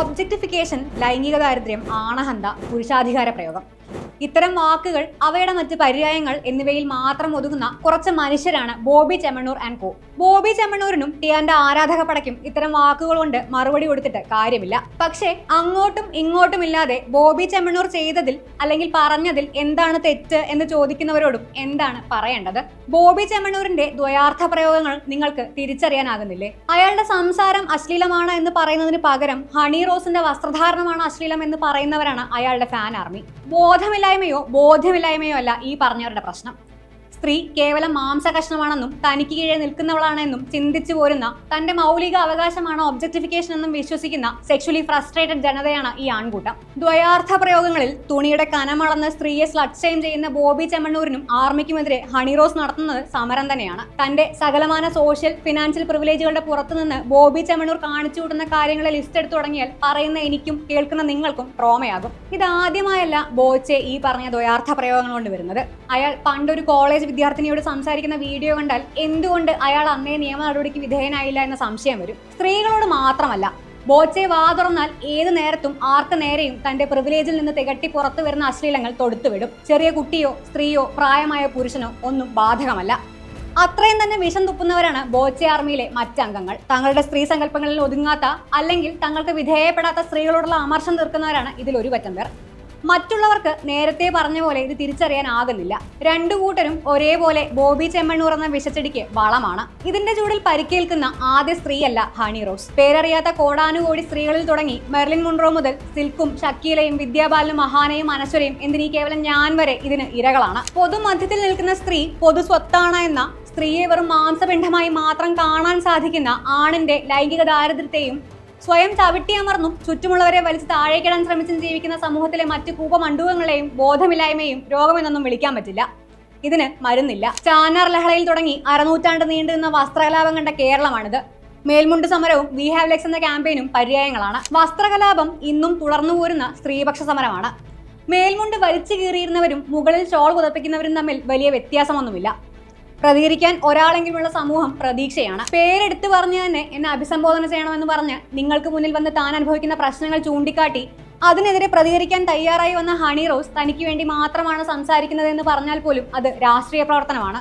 Objectification ലൈംഗിക ദാരിദ്ര്യം ആണഹന്ത പുരുഷാധികാര പ്രയോഗം. ഇത്തരം വാക്കുകൾ അവയുടെ മറ്റ് പര്യായങ്ങൾ എന്നിവയിൽ മാത്രം ഒതുങ്ങുന്ന കുറച്ച് മനുഷ്യരാണ് ബോബി ചെമ്മണ്ണൂർ ആൻഡ് കോ. ബോബി ചെമ്മണ്ണൂരിനും ടിയാന്റെ ആരാധക പടയ്ക്കും ഇത്തരം വാക്കുകൾ കൊണ്ട് മറുപടി കൊടുത്തിട്ട് കാര്യമില്ല. പക്ഷേ അങ്ങോട്ടും ഇങ്ങോട്ടും ഇല്ലാതെ ബോബി ചെമ്മണ്ണൂർ ചെയ്തതിൽ അല്ലെങ്കിൽ പറഞ്ഞതിൽ എന്താണ് തെറ്റ് എന്ന് ചോദിക്കുന്നവരോടും എന്താണ് പറയേണ്ടത്? ബോബി ചെമ്മണ്ണൂരിന്റെ ദ്വയാർത്ഥ പ്രയോഗങ്ങൾ നിങ്ങൾക്ക് തിരിച്ചറിയാനാകുന്നില്ലേ? അയാളുടെ സംസാരം അശ്ലീലമാണ് എന്ന് പറയുന്നതിന് പകരം ഹണി റോസിന്റെ വസ്ത്രധാരണമാണ് അശ്ലീലം എന്ന് പറയുന്നവരാണ് അയാളുടെ ഫാൻ ആർമി. ബോധമില്ലായ്മയോ ബോധ്യമില്ലായ്മയോ അല്ല ഈ പറഞ്ഞവരുടെ പ്രശ്നം. സ്ത്രീ കേവലം മാംസകഷ്ണമാണെന്നും തനിക്ക് കീഴെ നിൽക്കുന്നവളാണെന്നും ചിന്തിച്ചു പോരുന്ന തന്റെ മൗലിക അവകാശമാണ് ഒബ്ജക്ടിഫിക്കേഷൻ എന്നും വിശ്വസിക്കുന്ന സെക്ഷലി ഫ്രസ്ട്രേറ്റഡ് ജനതയാണ് ഈ ആൺകൂട്ടം. ദ്വയാർത്ഥ പ്രയോഗങ്ങളിൽ തുണിയുടെ കനമളന്ന് സ്ത്രീയെ സ്ലട്ട് ചെയ്യുന്ന ബോബി ചെമ്മണ്ണൂരിനും ആർമിക്കുമെതിരെ ഹണിറോസ് നടത്തുന്നത് സമരം തന്നെയാണ്. തന്റെ സകലമാന സോഷ്യൽ ഫിനാൻഷ്യൽ പ്രിവിലേജുകളുടെ പുറത്തുനിന്ന് ബോബി ചെമ്മണ്ണൂർ കാണിച്ചു കൂട്ടുന്ന കാര്യങ്ങളെ ലിസ്റ്റ് എടുത്തു തുടങ്ങിയാൽ പറയുന്ന എനിക്കും കേൾക്കുന്ന നിങ്ങൾക്കും ട്രോമയാകും. ഇതാദ്യമായല്ല ബോച്ചെ ഈ പറഞ്ഞ ദ്വയാർത്ഥ പ്രയോഗങ്ങൾ കൊണ്ട് വരുന്നത്. അയാൾ പണ്ടൊരു കോളേജ് വിദ്യാർത്ഥിനിയോട് സംസാരിക്കുന്ന വീഡിയോ കണ്ടാൽ എന്തുകൊണ്ട് അയാൾ അന്നേ നിയമ നടപടിക്ക് വിധേയനായില്ല എന്ന സംശയം വരും. സ്ത്രീകളോട് മാത്രമല്ല ബോച്ചെ വാ തുറന്നാൽ ഏത് നേരത്തും ആർക്ക് നേരെയും തന്റെ പ്രിവിലേജിൽ നിന്ന് തികട്ടി പുറത്തു വരുന്ന അശ്ലീലങ്ങൾ തൊടുത്തുവിടും. ചെറിയ കുട്ടിയോ സ്ത്രീയോ പ്രായമായ പുരുഷനോ ഒന്നും ബാധകമല്ല. അത്രയും തന്നെ വിഷം തുപ്പുന്നവരാണ് ബോച്ചെ ആർമിയിലെ മറ്റംഗങ്ങൾ തങ്ങളുടെ സ്ത്രീ സങ്കല്പങ്ങളിൽ ഒതുങ്ങാത്ത അല്ലെങ്കിൽ തങ്ങൾക്ക് വിധേയപ്പെടാത്ത സ്ത്രീകളോടുള്ള അമർഷം തീർക്കുന്നവരാണ് ഇതിൽ ഒരു പറ്റം പേർ. മറ്റുള്ളവർക്ക് നേരത്തെ പറഞ്ഞ പോലെ ഇത് തിരിച്ചറിയാനാകുന്നില്ല. രണ്ടു കൂട്ടരും ഒരേപോലെ ബോബി ചെമ്മണ്ണൂർ എന്ന വിഷച്ചെടിക്ക് വളമാണ്. ഇതിന്റെ ചൂടിൽ പരിക്കേൽക്കുന്ന ആദ്യ സ്ത്രീയല്ല ഹണി റോസ്. പേരറിയാത്ത കോടാനുകോടി സ്ത്രീകളിൽ തുടങ്ങി മെർലിൻ മുൺറോ മുതൽ സിൽക്കും ഷക്കീലയും വിദ്യാബാലനും മഹാനയും അനശ്വരയും എന്തിനീ കേവലം ഞാൻ വരെ ഇതിന് ഇരകളാണ്? പൊതുമധ്യത്തിൽ നിൽക്കുന്ന സ്ത്രീ പൊതു സ്വത്താണ് എന്ന സ്ത്രീയെ വെറും മാംസപിണ്ഡമായി മാത്രം കാണാൻ സാധിക്കുന്ന ആണിന്റെ ലൈംഗിക ദാരിദ്ര്യത്തെയും സ്വയം ചവിട്ടിയമർന്നും ചുറ്റുമുള്ളവരെ വലിച്ച് താഴേക്കിടാൻ ശ്രമിച്ചും ജീവിക്കുന്ന സമൂഹത്തിലെ മറ്റ് കൂപമണ്ഡൂകങ്ങളെയും ബോധമില്ലായ്മയും രോഗമെന്നൊന്നും വിളിക്കാൻ പറ്റില്ല. ഇതിന് മരുന്നില്ല. ചാനാർ ലഹളയിൽ തുടങ്ങി അരനൂറ്റാണ്ട് നീണ്ടു വസ്ത്രകലാപം കണ്ട കേരളമാണിത്. മേൽമുണ്ട് സമരവും വി ഹാവ് ലെക്സ് എന്ന ക്യാമ്പയിനും പര്യായങ്ങളാണ്. വസ്ത്രകലാപം ഇന്നും തുടർന്നു പോരുന്ന സ്ത്രീപക്ഷ സമരമാണ്. മേൽമുണ്ട് വലിച്ചു കീറിയിരുന്നവരും മുകളിൽ ഷോൾ പുതപ്പിക്കുന്നവരും തമ്മിൽ വലിയ വ്യത്യാസമൊന്നുമില്ല. പ്രതികരിക്കാൻ ഒരാളെങ്കിലുമുള്ള സമൂഹം പ്രതീക്ഷയാണ്. പേരെടുത്തു പറഞ്ഞു തന്നെ എന്നെ അഭിസംബോധന ചെയ്യണമെന്ന് പറഞ്ഞ് നിങ്ങൾക്ക് മുന്നിൽ വന്ന് താൻ അനുഭവിക്കുന്ന പ്രശ്നങ്ങൾ ചൂണ്ടിക്കാട്ടി അതിനെതിരെ പ്രതികരിക്കാൻ തയ്യാറായി വന്ന ഹണി റോസ് തനിക്ക് വേണ്ടി മാത്രമാണ് സംസാരിക്കുന്നതെന്ന് പറഞ്ഞാൽ പോലും അത് രാഷ്ട്രീയ പ്രവർത്തനമാണ്.